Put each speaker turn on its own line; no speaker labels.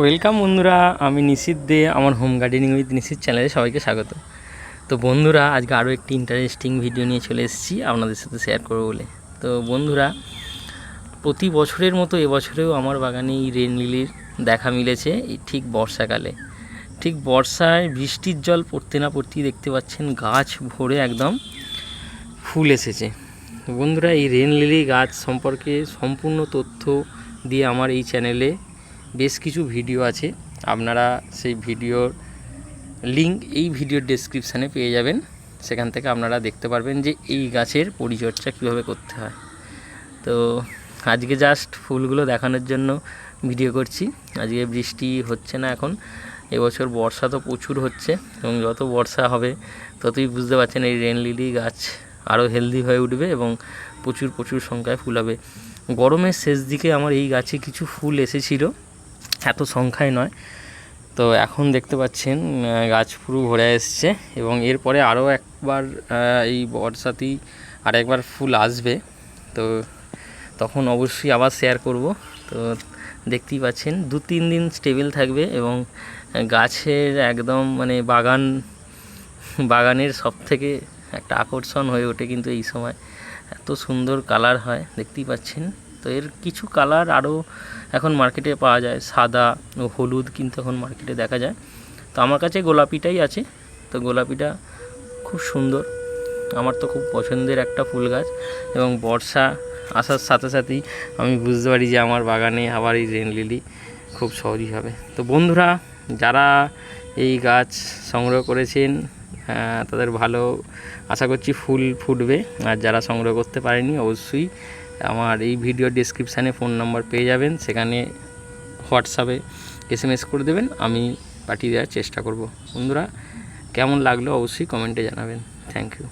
Welcome বন্ধুরা, আমি নিশিত দে, আমার হোম গার্ডেনিং উইথ নিশিত চ্যানেলে সবাইকে স্বাগত। তো বন্ধুরা, আজকে আরও একটি ইন্টারেস্টিং ভিডিও নিয়ে চলে এসেছি আপনাদের সাথে শেয়ার করব বলে। তো বন্ধুরা, প্রতি বছরের মতো এবছরেও আমার বাগানে এই রেন লিলির দেখা মিলেছে ঠিক বর্ষাকালে। ঠিক বর্ষায় বৃষ্টির জল পড়তে না পড়তেই দেখতে পাচ্ছেন গাছ ভরে একদম ফুল এসেছে। বন্ধুরা, এই রেন লিলি গাছ সম্পর্কে সম্পূর্ণ তথ্য দিয়ে আমার এই চ্যানেলে বেশ কিছু ভিডিও আছে। আপনারা সেই ভিডিওর লিঙ্ক এই ভিডিওর ডেসক্রিপশানে পেয়ে যাবেন। সেখান থেকে আপনারা দেখতে পারবেন যে এই গাছের পরিচর্যা কীভাবে করতে হয়। তো আজকে জাস্ট ফুলগুলো দেখানোর জন্য ভিডিও করছি। আজকে বৃষ্টি হচ্ছে না এখন। এবছর বর্ষা তো প্রচুর হচ্ছে এবং যত বর্ষা হবে ততই বুঝতে পারছেন এই রেন লিলি গাছ আরও হেলদি হয়ে উঠবে এবং প্রচুর প্রচুর সংখ্যায় ফুল হবে। গরমের শেষ দিকে আমার এই গাছে কিছু ফুল এসেছিল। এত সংখ্যায় নয়। তো এখন দেখতে পাচ্ছেন গাছ পুরো ভরে এসছে এবং এরপরে আরও একবার এই বর্ষাতেই আর একবার ফুল আসবে। তো তখন অবশ্যই আবার শেয়ার করব। তো দেখতেই পাচ্ছেন, দু তিন দিন স্টেবল থাকবে এবং গাছের একদম মানে বাগান, বাগানের সব থেকে একটা আকর্ষণ হয়ে ওঠে কিন্তু এই সময়। এত সুন্দর কালার হয়, দেখতেই পাচ্ছেন। তো এর কিছু কালার আরও এখন মার্কেটে পাওয়া যায়। সাদা ও হলুদ কিন্তু এখন মার্কেটে দেখা যায়। তো আমার কাছে গোলাপিটাই আছে। তো গোলাপিটা খুব সুন্দর। আমার তো খুব পছন্দের একটা ফুল গাছ এবং বর্ষা আসার সাথে সাথেই আমি বুঝতে পারি যে আমার বাগানে আবার এই রেন লিলি খুব সহজই হবে। তো বন্ধুরা, যারা এই গাছ সংগ্রহ করেছেন তাদের ভালো আশা করছি ফুল ফুটবে। আর যারা সংগ্রহ করতে পারেনি অবশ্যই আমার এই ভিডিও ডিসক্রিপশানে ফোন নাম্বার পেয়ে যাবেন। সেখানে হোয়াটসঅ্যাপে এস এম এস করে দেবেন। আমি পাঠিয়ে দেওয়ার চেষ্টা করব। বন্ধুরা, কেমন লাগল অবশ্যই কমেন্টে জানাবেন। Thank you